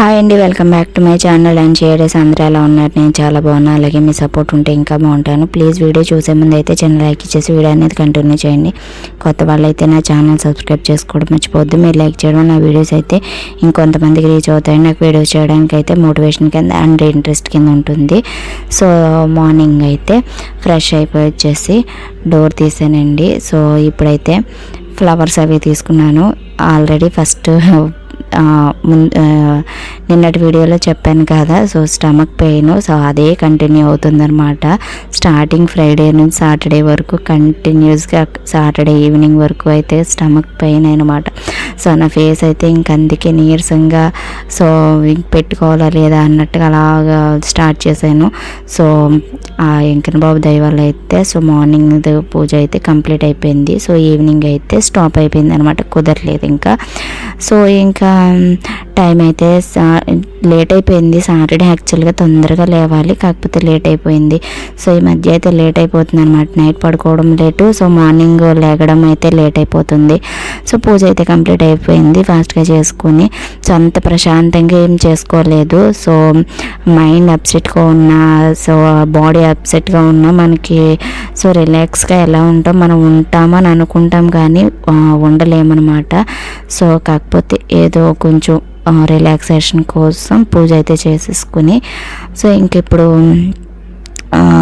Hi అండి welcome back to my channel and shades అందరూ ఎలా ఉన్నారు? నేను చాలా బాగున్నా. అలాగే మీ సపోర్ట్ ఉంటే ఇంకా బాగుంటాను. ప్లీజ్ వీడియో చూసే ముందు అయితే ఛానల్ లైక్ ఇచ్చేసి వీడియో అనేది కంటిన్యూ చేయండి. కొత్త వాళ్ళు అయితే నా ఛానల్ సబ్స్క్రైబ్ చేసుకోవడం మర్చిపోద్దు మీరు లైక్ చేయడం నా వీడియోస్ అయితే ఇంకొంతమందికి రీచ్ అవుతాయి నాకు వీడియోస్ చేయడానికి అయితే మోటివేషన్ కింద అండ్ ఇంట్రెస్ట్ కింద ఉంటుంది. సో మార్నింగ్ అయితే ఫ్రెష్ అయిపోయి వచ్చేసి డోర్ తీసానండి. సో ఇప్పుడైతే ఫ్లవర్స్ అవి తీసుకున్నాను. ఆల్రెడీ ఫస్ట్ నిన్నటి వీడియోలో చెప్పాను కదా సో స్టమక్ పెయిన్ సో అదే కంటిన్యూ అవుతుందన్నమాట. స్టార్టింగ్ ఫ్రైడే నుంచి సాటర్డే వరకు కంటిన్యూస్గా సాటర్డే ఈవినింగ్ వరకు అయితే స్టమక్ పెయిన్ అనమాట సో నా ఫేస్ అయితే ఇంక అందుకే నీరసంగా సో పెట్టుకోవాలా లేదా అన్నట్టుగా అలాగా స్టార్ట్ చేశాను. సో ఆ వెంకన్న బాబు అయితే సో మార్నింగ్ పూజ అయితే కంప్లీట్ అయిపోయింది. సో ఈవినింగ్ అయితే స్టాప్ అయిపోయింది అనమాట కుదరలేదు ఇంకా. సో ఇంకా టైం అయితే లేట్ అయిపోయింది సాటర్డే యాక్చువల్గా తొందరగా లేవాలి కాకపోతే లేట్ అయిపోయింది సో ఈ మధ్య అయితే లేట్ అయిపోతుంది అనమాట నైట్ పడుకోవడం లేటు సో మార్నింగ్ లేగడం అయితే లేట్ అయిపోతుంది సో పూజ అయితే కంప్లీట్ అయిపోయింది ఫాస్ట్గా చేసుకుని. సో అంత ప్రశాంతంగా ఏం చేసుకోలేదు. సో మైండ్ అప్సెట్గా ఉన్న సో బాడీ అప్సెట్గా ఉన్న మనకి సో రిలాక్స్గా ఎలా ఉంటాం మనం ఉంటామని అనుకుంటాం కానీ ఉండలేమన్నమాట. సో కాకపోతే ఏదో కొంచెం రిలాక్సేషన్ కోసం పూజ అయితే చేసేసుకుని సో ఇంక ఇప్పుడు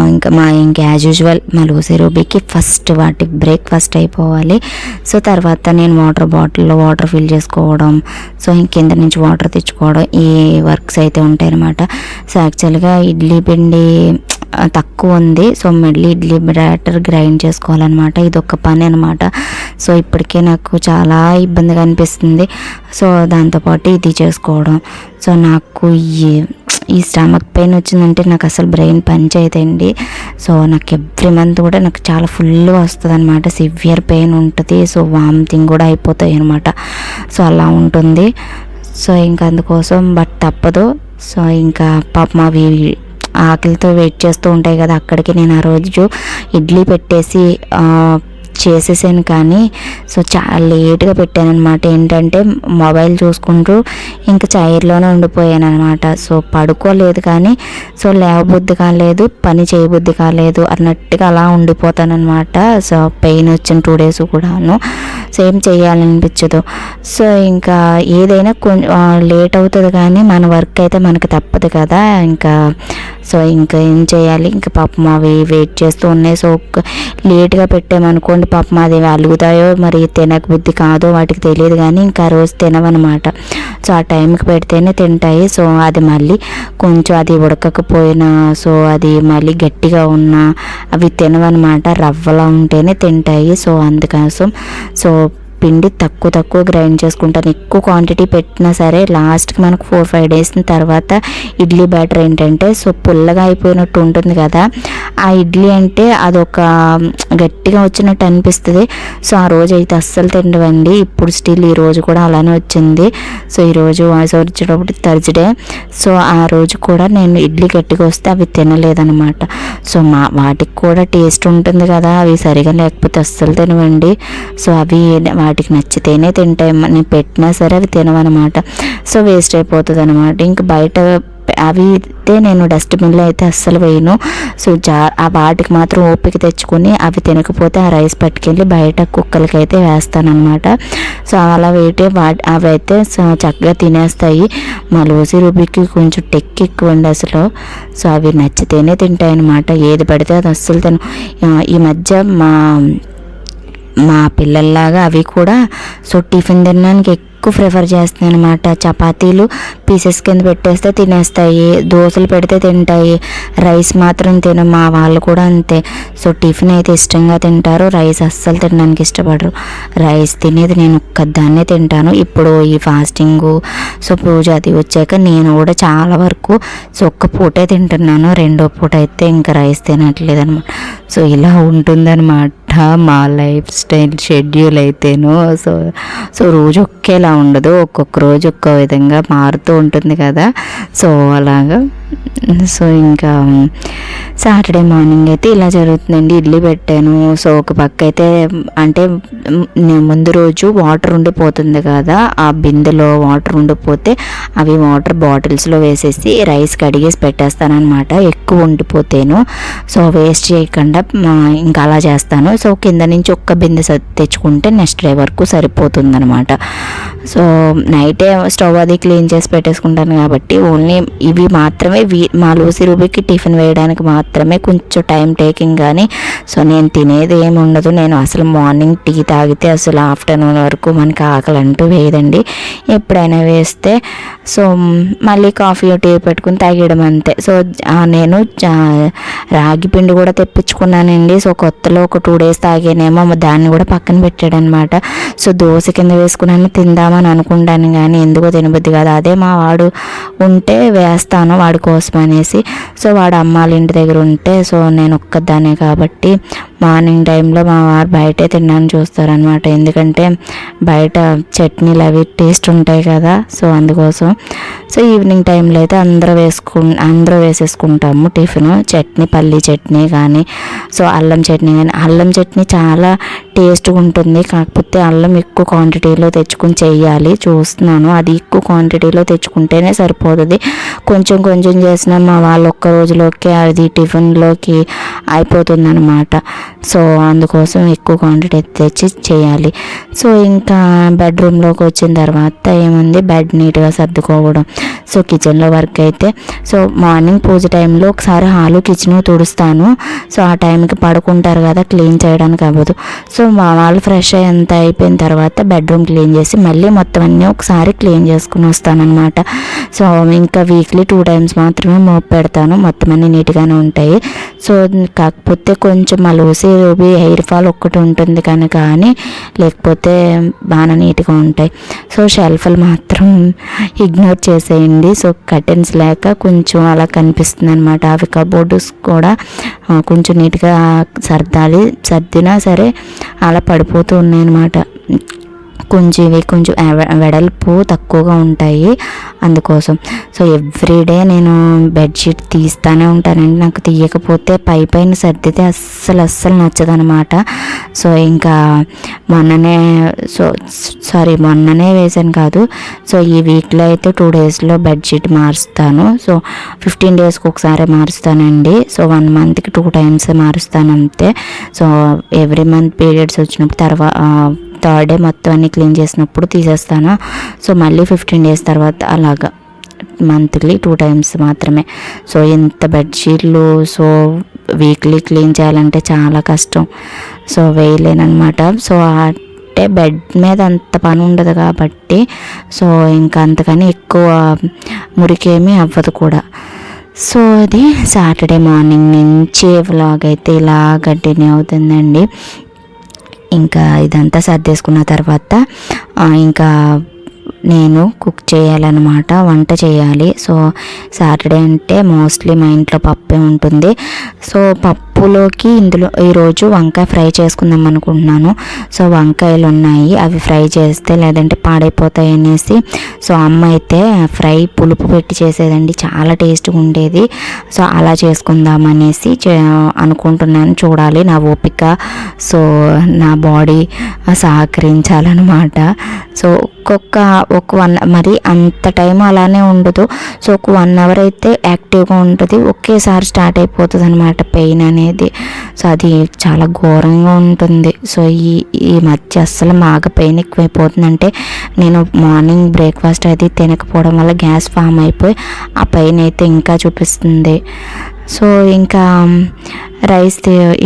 ఇంకా మా ఇంక యాజ్ యూజువల్ మా లూసీ రూబీకి ఫస్ట్ వాటికి బ్రేక్ఫాస్ట్ అయిపోవాలి. సో తర్వాత నేను వాటర్ బాటిల్లో వాటర్ ఫిల్ చేసుకోవడం సో కింద నుంచి వాటర్ తెచ్చుకోవడం ఈ వర్క్స్ అయితే ఉంటాయి అనమాట సో యాక్చువల్గా ఇడ్లీ పిండి తక్కువ ఉంది. సో మళ్ళీ ఇడ్లీ బ్యాటర్ గ్రైండ్ చేసుకోవాలన్నమాట. ఇది ఒక పని అనమాట సో ఇప్పటికే నాకు చాలా ఇబ్బందిగా అనిపిస్తుంది. సో దాంతోపాటు ఇది చేసుకోవడం. సో నాకు ఈ ఈ స్టమక్ పెయిన్ వచ్చిందంటే నాకు అసలు బ్రెయిన్ పనిచేయదండి సో నాకు ఎవ్రీ మంత్ కూడా నాకు చాలా ఫుల్ వస్తుంది అనమాట సివియర్ పెయిన్ ఉంటుంది. సో వామిటింగ్ కూడా అయిపోతాయి అనమాట సో అలా ఉంటుంది. సో ఇంకా అందుకోసం బట్ తప్పదు. సో ఇంకా పాపం అవి ఆకలితో వెయిట్ చేస్తూ ఉంటాయి కదా అక్కడికి నేను ఆ రోజు ఇడ్లీ పెట్టేసి చేసేసాను కానీ సో చాలా లేట్గా పెట్టాను అనమాట ఏంటంటే మొబైల్ చూసుకుంటూ ఇంకా చైర్లోనే ఉండిపోయాను అనమాట సో పడుకోలేదు కానీ సో లేవబుద్ధి కాలేదు పని చేయబుద్ధి కాలేదు అన్నట్టుగా అలా ఉండిపోతాను అనమాట సో పెయిన్ వచ్చిన టూ డేస్ కూడాను. సో ఏం చేయాలనిపించదు. సో ఇంకా ఏదైనా కొంచెం లేట్ అవుతుంది కానీ మన వర్క్ అయితే మనకు తప్పదు కదా. ఇంకా సో ఇంకా ఏం చేయాలి? ఇంకా పాపం అవి వెయిట్ చేస్తూ ఉన్నాయి. సో లేట్గా పెట్టామనుకోండి పాపం అది అలుగుతాయో మరి తినక బుద్ధి కాదో వాటికి తెలియదు కానీ ఇంకా రోజు తినవన్నమాట. సో ఆ టైంకి పెడితేనే తింటాయి. సో అది మళ్ళీ కొంచెం అది ఉడకకపోయినా సో అది మళ్ళీ గట్టిగా ఉన్నా అవి తినవన్నమాట. రవ్వలా ఉంటేనే తింటాయి. సో అందుకోసం సో పిండి తక్కువ తక్కువ గ్రైండ్ చేసుకుంటాను. ఎక్కువ క్వాంటిటీ పెట్టినా సరే లాస్ట్కి మనకు ఫోర్ ఫైవ్ డేస్ తర్వాత ఇడ్లీ బ్యాటర్ ఏంటంటే సో పుల్లగా అయిపోయినట్టు ఉంటుంది కదా. ఆ ఇడ్లీ అంటే అదొక గట్టిగా వచ్చినట్టు అనిపిస్తుంది. సో ఆ రోజు అయితే అస్సలు తిండవండి ఇప్పుడు స్టిల్ ఈ రోజు కూడా అలానే వచ్చింది. సో ఈరోజు వాయిస్ వచ్చేటప్పుడు థర్స్డే సో ఆ రోజు కూడా నేను ఇడ్లీ గట్టిగా వస్తే అవి తినలేదనమాట సో మా వాటికి కూడా టేస్ట్ ఉంటుంది కదా. అవి సరిగా లేకపోతే అస్సలు తినవండి. సో అవి వాటికి నచ్చితేనే తింటాయి. నేను పెట్టినా సరే అవి తినవన్నమాట. సో వేస్ట్ అయిపోతుంది అనమాట ఇంక బయట అవి అయితే నేను డస్ట్బిన్లో అయితే అస్సలు వేయను. సో జా ఆ వాటికి మాత్రం ఓపిక తెచ్చుకొని అవి తినకపోతే ఆ రైస్ పట్టుకెళ్ళి బయట కుక్కలకి అయితే వేస్తానమాట సో అలా వేయటే వాటి అవి అయితే చక్కగా తినేస్తాయి. మా లోసి రూబీకి కొంచెం టెక్ ఎక్కువ ఉంది అసలు. సో అవి నచ్చితేనే తింటాయి అనమాట ఏది పడితే అది అస్సలు తిన ఈ మధ్య మా మా పిల్లల్లాగా అవి కూడా. సో టిఫిన్ తినడానికి ఎక్కువ ప్రిఫర్ చేస్తున్నాయి అనమాట చపాతీలు పీసెస్ కింద పెట్టేస్తే తినేస్తాయి. దోశలు పెడితే తింటాయి. రైస్ మాత్రం తిన మా వాళ్ళు కూడా అంతే. సో టిఫిన్ అయితే ఇష్టంగా తింటారు. రైస్ అస్సలు తినడానికి ఇష్టపడరు. రైస్ తినేది నేను ఒక్కదాన్నే తింటాను. ఇప్పుడు ఈ ఫాస్టింగ్ సో పూజ అది వచ్చాక నేను కూడా చాలా వరకు సో ఒక్క పూటే తింటున్నాను. రెండో పూట అయితే ఇంకా రైస్ తినట్లేదు అనమాట సో ఇలా ఉంటుందన్నమాట. మా లైఫ్ స్టైల్ షెడ్యూల్ అయితేను. సో సో రోజు ఒకేలా ఉండదు. ఒక్కొక్క రోజు ఒక్కో విధంగా మారుతూ ఉంటుంది కదా. సో అలాగా. సో ఇంకా సాటర్డే మార్నింగ్ అయితే ఇలా జరుగుతుందండి. ఇడ్లీ పెట్టాను. సో ఒక పక్క అయితే అంటే నేను ముందు రోజు వాటర్ ఉండిపోతుంది కదా. ఆ బిందెలో వాటర్ ఉండిపోతే అవి వాటర్ బాటిల్స్లో వేసేసి రైస్ కడిగేసి పెట్టేస్తానమాట ఎక్కువ ఉండిపోతేను. సో వేస్ట్ చేయకుండా ఇంకా అలా చేస్తాను. సో కింద నుంచి ఒక్క బిందె తెచ్చుకుంటే నెక్స్ట్ డే వరకు సరిపోతుంది అనమాట సో నైటే స్టవ్ అది క్లీన్ చేసి పెట్టేసుకుంటాను కాబట్టి ఓన్లీ ఇవి మాత్రమే వీ మా లూసి రూబీకి టిఫిన్ వేయడానికి మాత్రమే కొంచెం టైం టేకింగ్ కానీ సో నేను తినేది ఏమి ఉండదు. నేను అసలు మార్నింగ్ టీ తాగితే అసలు ఆఫ్టర్నూన్ వరకు మనకి ఆకలి అంటూ వేయదండి. ఎప్పుడైనా వేస్తే సో మళ్ళీ కాఫీ టీ పెట్టుకుని తాగేయడం అంతే. సో నేను రాగి పిండి కూడా తెప్పించుకున్నానండి. సో కొత్తలో ఒక టూ డేస్ తాగానేమో దాన్ని కూడా పక్కన పెట్టాడనమాట. సో దోశ కింద వేసుకున్నాను అని అనుకుంటాను కానీ ఎందుకో తినబుద్ది కాదు. అదే మా వాడు ఉంటే వేస్తాను వాడి కోసం అనేసి. సో వాడు అమ్మాళ్ళ ఇంటి దగ్గర ఉంటే సో నేను ఒక్కదానే కాబట్టి మార్నింగ్ టైంలో మా వారు బయటే తిన్నాను చూస్తారనమాట ఎందుకంటే బయట చట్నీలు అవి టేస్ట్ ఉంటాయి కదా సో అందుకోసం. సో ఈవినింగ్ టైంలో అయితే అందరూ వేసుకు అందరూ వేసేసుకుంటాము టిఫిన్. చట్నీ పల్లీ చట్నీ కానీ సో అల్లం చట్నీ కానీ. అల్లం చట్నీ చాలా టేస్ట్గా ఉంటుంది. కాకపోతే అల్లం ఎక్కువ క్వాంటిటీలో తెచ్చుకుని చేయాలి. చూస్తున్నాను. అది ఎక్కువ క్వాంటిటీలో తెచ్చుకుంటేనే సరిపోతుంది. కొంచెం కొంచెం చేసిన మా వాళ్ళు ఒక్క రోజులోకి అది టిఫిన్లోకి అయిపోతుంది అనమాట సో అందుకోసం ఎక్కువ క్వాంటిటీ తెచ్చి చేయాలి. సో ఇంకా బెడ్రూమ్లోకి వచ్చిన తర్వాత ఏముంది? బెడ్ నీట్గా సర్దుకోవడం. సో కిచెన్లో వర్క్ అయితే. సో మార్నింగ్ పూజ టైంలో ఒకసారి హాలు కిచెన్ తుడుస్తాను. సో ఆ టైంకి పడుకుంటారు కదా క్లీన్ చేయడానికి అవ్వదు. సో మా వాళ్ళు ఫ్రెష్ అయ్యేంత అయిపోయిన తర్వాత బెడ్రూమ్ క్లీన్ చేసి మళ్ళీ మొత్తం అన్నీ ఒకసారి క్లీన్ చేసుకుని వస్తానమాట సో ఇంకా వీక్లీ టూ టైమ్స్ మాత్రమే మోపు పెడతాను. మొత్తం అన్నీ నీట్గానే ఉంటాయి. సో కాకపోతే కొంచెం మలూసి రూబీ హెయిర్ ఫాల్ ఒక్కటి ఉంటుంది కనుక కానీ లేకపోతే బాగా నీట్గా ఉంటాయి. సో షెల్ఫ్లు మాత్రం ఇగ్నోర్ చేసేయండి. సో కర్టెన్స్ లేక కొంచెం అలా కనిపిస్తుంది అనమాట అవి కబోర్డ్స్ కూడా కొంచెం నీట్గా సర్దాలి. సర్దినా సరే అలా పడిపోతూ ఉన్నాయి అనమాట కొంచెం ఇవి కొంచెం వెడల్పు తక్కువగా ఉంటాయి అందుకోసం. సో ఎవ్రీడే నేను బెడ్షీట్ తీస్తూనే ఉంటానండి. నాకు తీయకపోతే పై పైన సర్దితే అస్సలు అస్సలు నచ్చదనమాట. సో ఇంకా మొన్ననే సో సారీ మొన్ననే వేసాను కాదు. సో ఈ వీక్లో అయితే టూ డేస్లో బెడ్షీట్ మారుస్తాను. సో ఫిఫ్టీన్ డేస్కి ఒకసారి మారుస్తానండి. సో వన్ మంత్కి టూ టైమ్స్ మారుస్తాను అంతే సో ఎవ్రీ మంత్ పీరియడ్స్ వచ్చినప్పుడు తర్వాత థర్డ్ డే మొత్తం అన్ని క్లీన్ చేసినప్పుడు తీసేస్తాను. సో మళ్ళీ ఫిఫ్టీన్ డేస్ తర్వాత అలాగా మంత్లీ టూ టైమ్స్ మాత్రమే. సో ఇంత బెడ్షీట్లు సో వీక్లీ క్లీన్ చేయాలంటే చాలా కష్టం. సో వేయలేనమాట సో అంటే బెడ్ మీద అంత పని ఉండదు కాబట్టి సో ఇంకా అంతకని ఎక్కువ మురికేమీ అవ్వదు కూడా. సో అది సాటర్డే మార్నింగ్ నుంచి వ్లాగ్ అయితే ఇలా కంటిన్యూ అవుతుందండి. ఇంకా ఇదంతా సర్దేసుకున్న తర్వాత ఇంకా నేను కుక్ చేయాలన్నమాట వంట చేయాలి. సో సాటర్డే అంటే మోస్ట్లీ మా ఇంట్లో పప్పే ఉంటుంది. సో పప్పు పప్పులోకి ఇందులో ఈరోజు వంకాయ ఫ్రై చేసుకుందాం అనుకుంటున్నాను. సో వంకాయలు ఉన్నాయి. అవి ఫ్రై చేస్తే లేదంటే పాడైపోతాయి అనేసి. సో అమ్మ అయితే ఫ్రై పులుపు పెట్టి చేసేదండి. చాలా టేస్ట్గా ఉండేది. సో అలా చేసుకుందాం అనేసి అనుకుంటున్నాను. చూడాలి నా ఓపిక. సో నా బాడీ సహకరించాలన్నమాట. సో ఒక్కొక్క ఒక వన్ మరి అంత టైం అలానే ఉండదు. సో ఒక వన్ అవర్ అయితే యాక్టివ్గా ఉంటుంది. ఒకేసారి స్టార్ట్ అయిపోతుంది అనమాట పెయిన్ అనేది సో అది చాలా ఘోరంగా ఉంటుంది. సో ఈ ఈ మధ్య అస్సలు మాగ పెయిన్ ఎక్కువైపోతుందంటే నేను మార్నింగ్ బ్రేక్ఫాస్ట్ అది తినకపోవడం వల్ల గ్యాస్ ఫామ్ అయిపోయి ఆ పెయిన్ అయితే ఇంకా చూపిస్తుంది. సో ఇంకా రైస్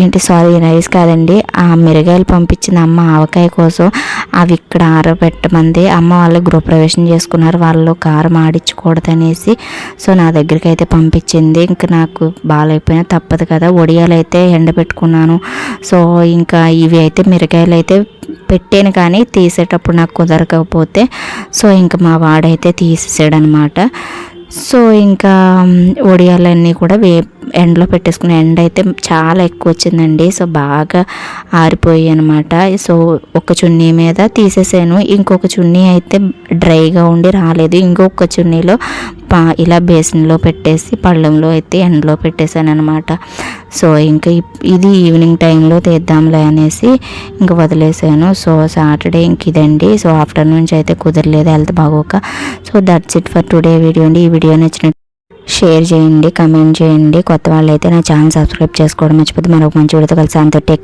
ఏంటి సారీ రైస్ కాదండి. ఆ మిరగాయలు పంపించిన అమ్మ ఆవకాయ కోసం. అవి ఇక్కడ ఆరబెట్టమంది. అమ్మ వాళ్ళు గృహప్రవేశం చేసుకున్నారు. వాళ్ళు కారం ఆడించకూడదనేసి సో నా దగ్గరికి అయితే పంపించింది. ఇంకా నాకు బాగాలైపోయినా తప్పదు కదా. ఒడియాలు అయితే ఎండబెట్టుకున్నాను. సో ఇంకా ఇవి అయితే మిరగాయలు అయితే పెట్టాను కానీ తీసేటప్పుడు నాకు కుదరకపోతే సో ఇంకా మా వాడైతే తీసేసాడనమాట. సో ఇంకా ఒడియాలన్నీ కూడా వే ఎండలో పెట్టేసుకున్న ఎండ అయితే చాలా ఎక్కువ వచ్చిందండి. సో బాగా ఆరిపోయి అనమాట సో ఒక చున్నీ మీద తీసేసాను. ఇంకొక చున్నీ అయితే డ్రైగా ఉండి రాలేదు. ఇంకొక చున్నీలో పా ఇలా బేసిన్లో పెట్టేసి పళ్ళెంలో అయితే ఎండలో పెట్టేశాను అనమాట సో ఇంకా ఇది ఈవినింగ్ టైంలో తీద్దాంలే అనేసి ఇంకా వదిలేసాను. సో సాటర్డే ఇంక ఇదండి. సో ఆఫ్టర్నూన్ నుంచి అయితే కుదరలేదు health బాగోక. So that's it for today video అండి. ఈ వీడియో నచ్చిన షేర్ చేయండి కమెంట్ చేయండి. కొత్త వాళ్ళైతే అయితే నా ఛానల్ సబ్స్క్రైబ్ చేసుకోవడం మర్చిపోతే మరొక మంచి వీడియోతో కలిసి అంత టేక్